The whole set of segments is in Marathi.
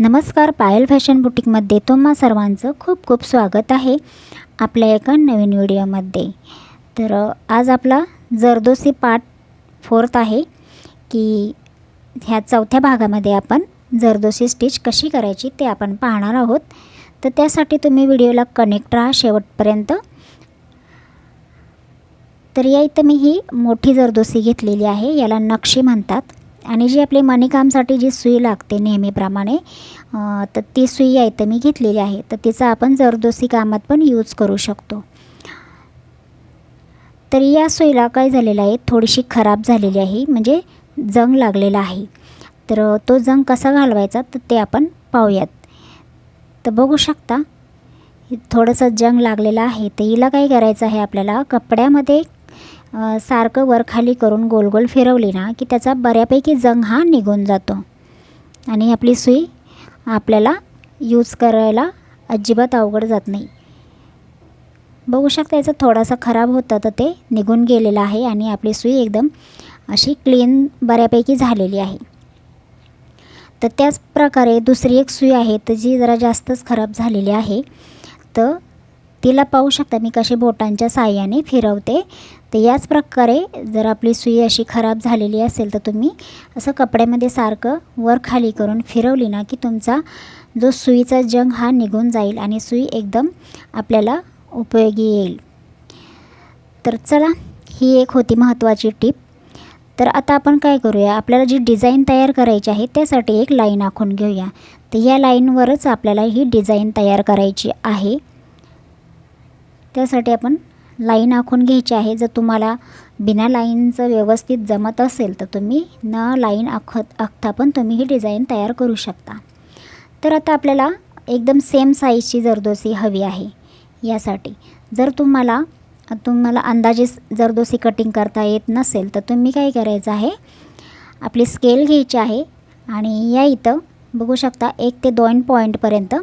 नमस्कार पायल फॅशन बुटीकमध्ये तुम्हा सर्वांचं खूप खूप स्वागत आहे आपल्या एका नवीन व्हिडिओमध्ये. तर आज आपला जरदोसी पार्ट फोर्थ आहे की ह्या चौथ्या भागामध्ये आपण जरदोसी स्टिच कशी करायची ते आपण पाहणार आहोत. तर त्यासाठी तुम्ही व्हिडिओला कनेक्ट राहा शेवटपर्यंत. तर या इथं मी ही मोठी जरदोसी घेतलेली आहे याला नक्षी म्हणतात. आणि जी आपली मणिकामसाठी जी सुई लागते नेहमीप्रमाणे तर ती सुई आहे तर मी घेतलेली आहे. तर तिचा आपण जरदोसी कामात पण यूज करू शकतो. तर या सुईला काय झालेलं आहे? थोडीशी खराब झालेली आहे. म्हणजे जंग लागलेला आहे. तर तो जंग कसा घालवायचा? तर ते आपण पाहूयात. तर बघू शकता थोडंसं जंग लागलेलं आहे. तर हिला काय करायचं आहे? आपल्याला कपड्यामध्ये सारखं वरखाली करून गोल गोल फिरवली ना की त्याचा बऱ्यापैकी जंग हा निघून जातो. आणि आपली सुई आपल्याला यूज करायला अजिबात अवघड जात नाही. बघू शकता याचा थोडासा खराब होतं तर ते निघून गेलेलं आहे आणि आपली सुई एकदम अशी क्लीन बऱ्यापैकी झालेली आहे. तर त्याच प्रकारे दुसरी एक सुई आहे तर जी जरा जास्तच खराब झालेली आहे तर तिला पाहू शकता मी कसे बोटांच्या साह्याने फिरवते. तर याच प्रकारे जर आपली सुई अशी खराब झालेली असेल तर तुम्ही असं कपड्यामध्ये सारखं वर खाली करून फिरवली ना की तुमचा जो सुईचा जंग हा निघून जाईल आणि सुई एकदम आपल्याला उपयोगी येईल. तर चला ही एक होती महत्त्वाची टीप. तर आता आपण काय करूया? आपल्याला जी डिझाईन तयार करायची आहे त्यासाठी एक लाईन आखून घेऊया. तर या लाईनवरच आपल्याला ही डिझाईन तयार करायची आहे. त्यासाठी आपण लाईन आखून घ्यायची आहे. जर तुम्हाला बिना लाईनचं व्यवस्थित जमत असेल तर तुम्ही न लाईन आखत आखता पण तुम्ही ही डिझाईन तयार करू शकता. तर आता आपल्याला एकदम सेम साईजची जरदोसी हवी आहे. यासाठी जर तुम्हाला तुम्हाला अंदाजे जरदोसी कटिंग करता येत नसेल तर तुम्ही काय करायचं आहे? आपली स्केल घ्यायची आहे आणि या इथं बघू शकता एक ते दोन पॉईंटपर्यंत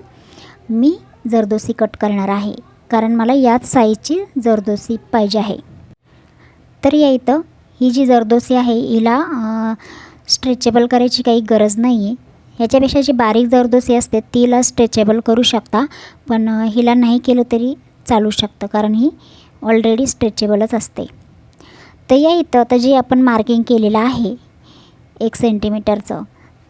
मी जरदोसी कट करणार आहे. कारण मला याच साईजची जरदोसी पाहिजे आहे. तर या इथं ही जी जरदोसी आहे हिला स्ट्रेचेबल करायची काही गरज नाही आहे ह्याच्यापेक्षा जी बारीक जरदोसी असते तिला स्ट्रेचेबल करू शकता पण हिला नाही केलं तरी चालू शकतं कारण ही ऑलरेडी स्ट्रेचेबलच असते. तर या इथं आता जे आपण मार्किंग केलेलं आहे एक सेंटीमीटरचं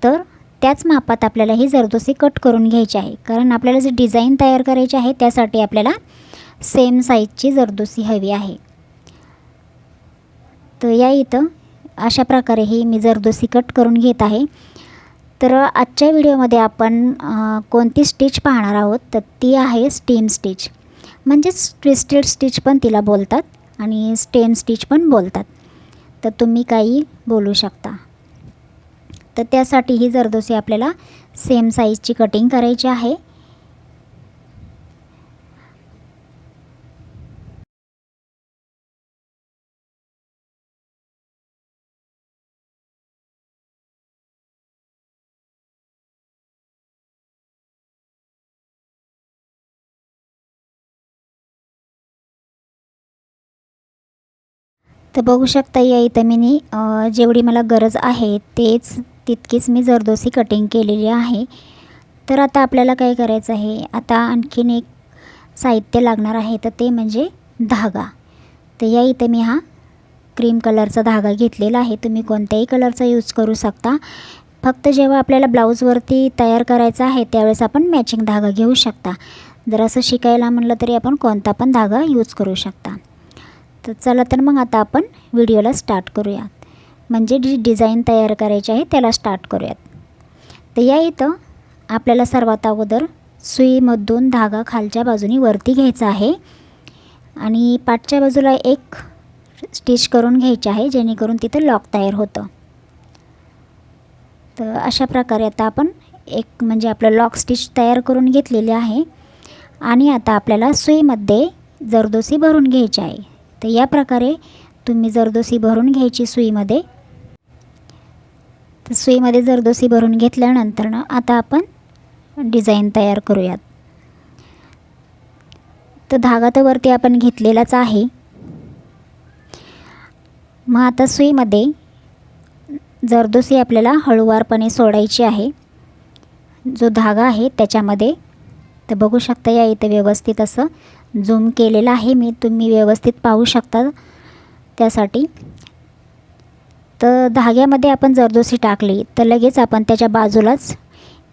तर त्याच मापात आपल्याला ही जरदोसी कट करून घ्यायची आहे. कारण आपल्याला जे डिझाईन तयार करायची आहे त्यासाठी आपल्याला सेम साईजची जरदोसी हवी आहे. तर या इथं अशा प्रकारे ही मी जरदोसी कट करून घेत आहे. तर आजच्या व्हिडिओमध्ये आपण कोणती स्टिच पाहणार आहोत? तर ती आहे स्टीम स्टिच. म्हणजेच ट्विस्टेड स्टिच पण तिला बोलतात आणि स्टेम स्टिच पण बोलतात. तर तुम्ही काही बोलू शकता. तर त्यासाठी ही जरदोसी आपल्याला सेम साईजची कटिंग करायची आहे. तर बघू शकता या इथं मी जेवढी मला गरज आहे तेच तितकीच मी जरदोसी कटिंग केलेली आहे. तर आता आपल्याला काय करायचं आहे? आता आणखीन एक साहित्य लागणार आहे तर ते म्हणजे धागा. तर या इथं मी हा क्रीम कलरचा धागा घेतलेला आहे. तुम्ही कोणत्याही कलरचा यूज करू शकता. फक्त जेव्हा आपल्याला ब्लाऊजवरती तयार करायचा आहे त्यावेळेस आपण मॅचिंग धागा घेऊ शकता. जर असं शिकायला म्हणलं तरी आपण कोणता पण धागा यूज करू शकता. तर चला तर मग आता आपण व्हिडिओला स्टार्ट करूयात. म्हणजे जी डिझाईन तयार करायची आहे त्याला स्टार्ट करूयात. तर या इथं आपल्याला सर्वात अगोदर सुईमधून धागा खालच्या बाजूनी वरती घ्यायचा आहे. आणि पाठच्या बाजूला एक स्टिच करून घ्यायची आहे जेणेकरून तिथं लॉक तयार होतं. तर अशा प्रकारे आता आपण एक म्हणजे आपलं लॉक स्टिच तयार करून घेतलेले आहे. आणि आता आपल्याला सुईमध्ये जरदोसी भरून घ्यायची आहे. तर या प्रकारे तुम्ही जरदोसी भरून घ्यायची सुईमध्ये तर सुईमध्ये जरदोसी भरून घेतल्यानंतर ना आता आपण डिझाईन तयार करूयात. तर धागा तर वरती आपण घेतलेलाच आहे. मग आता सुईमध्ये जरदोसी आपल्याला हळूवारपणे सोडायची आहे जो धागा आहे त्याच्यामध्ये तर बघू शकता या इथं व्यवस्थित असं झूम केलेलं आहे. मी तुम्ही व्यवस्थित पाहू शकता त्यासाठी. तर धाग्यामध्ये आपण जरदोसी टाकली तर लगेच आपण त्याच्या बाजूलाच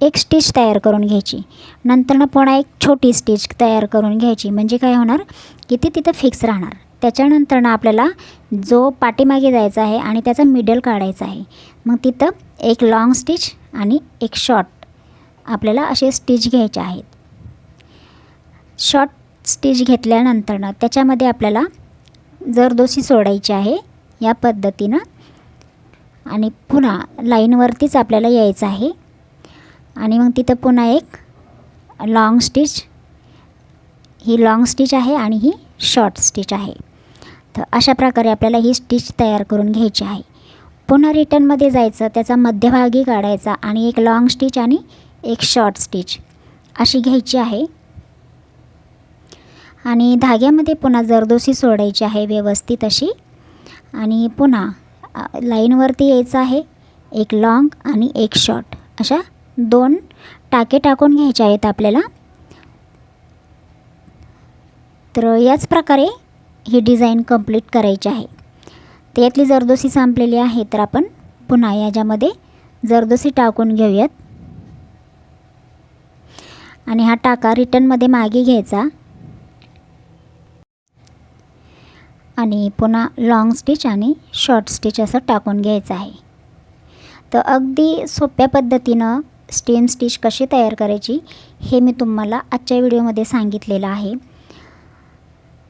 एक स्टिच तयार करून घ्यायची. नंतरनं पुन्हा एक छोटी स्टिच तयार करून घ्यायची. म्हणजे काय होणार? की ती तिथं फिक्स राहणार. त्याच्यानंतरनं आपल्याला जो पाठीमागे जायचा आहे आणि त्याचा मिडल काढायचा आहे मग तिथं एक लाँग स्टिच आणि एक शॉर्ट आपल्याला असे स्टिच घ्यायचे आहेत. शॉर्ट स्टिच घेतल्यानंतरनं त्याच्यामध्ये आपल्याला जरदोशी सोडायची आहे या पद्धतीनं. आणि पुन्हा लाईनवरतीच आपल्याला यायचं आहे. आणि मग तिथं पुन्हा एक लाँग स्टिच ही लाँग स्टिच आहे आणि ही शॉर्ट स्टिच आहे. तर अशा प्रकारे आपल्याला ही स्टिच तयार करून घ्यायची आहे. पुन्हा रिटर्नमध्ये जायचं त्याचा मध्यभागी काढायचा आणि एक लाँग स्टिच आणि एक शॉर्ट स्टिच अशी घ्यायची आहे. आणि धाग्यामध्ये पुन्हा जरदोशी सोडायची आहे व्यवस्थित अशी. आणि पुन्हा लाईनवरती यायचं आहे. एक लाँग आणि एक शॉर्ट अशा दोन टाके टाकून घ्यायचे आहेत आपल्याला. तर याच प्रकारे ही डिझाईन कंप्लीट करायची आहे. तर यातली जरदोशी संपलेली आहे. तर आपण पुन्हा याच्यामध्ये जरदोशी टाकून घेऊयात. आणि हा टाका रिटर्नमध्ये मागे घ्यायचा. आणि पुन्हा लाँग स्टिच आणि शॉर्ट स्टिच असं टाकून घ्यायचं आहे. तर अगदी सोप्या पद्धतीनं स्टेम स्टिच कशी तयार करायची हे मी तुम्हाला आजच्या व्हिडिओमध्ये सांगितलेलं आहे.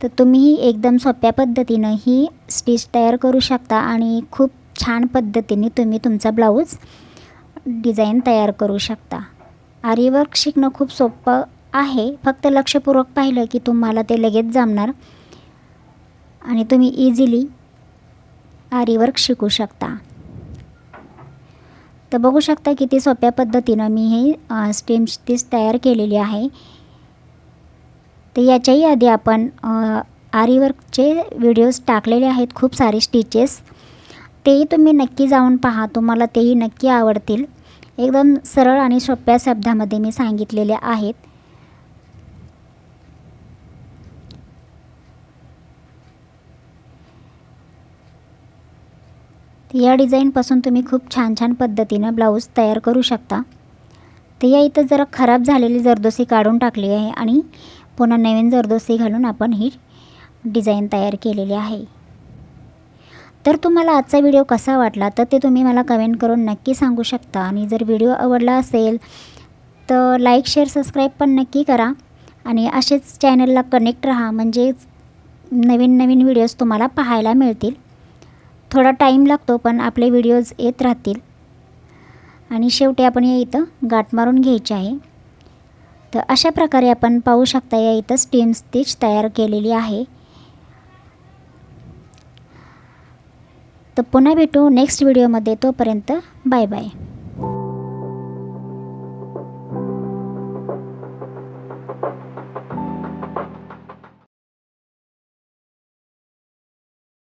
तर तुम्ही एकदम सोप्या पद्धतीनं ही स्टिच तयार करू शकता आणि खूप छान पद्धतीने तुम्ही तुमचा ब्लाऊज डिझाईन तयार करू शकता. आरीवर्क शिकणं खूप सोपं आहे. फक्त लक्षपूर्वक पाहिलं की तुम्हाला ते लगेच जमणार. आणि तुम्ही इझिली आरीवर्क शिकू शकता. तर बघू शकता किती सोप्या पद्धतीनं मी हे स्टीम स्टीच तयार केलेली आहे. तर याच्याही आधी आपण आरीवर्कचे व्हिडिओज टाकलेले आहेत खूप सारे स्टिचेस तेही तुम्ही नक्की जाऊन पहा तुम्हाला तेही नक्की आवडतील. एकदम सरळ आणि सोप्या शब्दामध्ये मी सांगितलेले आहेत. या डिझाईनपासून तुम्ही खूप छान छान पद्धतीनं ब्लाऊज तयार करू शकता. तर या इथं जरा खराब झालेली जरदोसी काढून टाकली आहे आणि पुन्हा नवीन जरदोसी घालून आपण ही डिझाईन तयार केलेली आहे. तर तुम्हाला आजचा व्हिडिओ कसा वाटला तर ते तुम्ही मला कमेंट करून नक्की सांगू शकता. आणि जर व्हिडिओ आवडला असेल तर लाईक शेअर सबस्क्राईब पण नक्की करा. आणि असेच चॅनलला कनेक्ट राहा म्हणजेच नवीन नवीन व्हिडिओज तुम्हाला पाहायला मिळतील. थोडा टाईम लागतो पण आपले व्हिडिओज येत राहतील. आणि शेवटी आपण या इथं गाठ मारून घ्यायची आहे. तर अशा प्रकारे आपण पाहू शकता या इथं स्टीम स्टिच तयार केलेली आहे. तर पुन्हा भेटू नेक्स्ट व्हिडिओमध्ये तोपर्यंत बाय बाय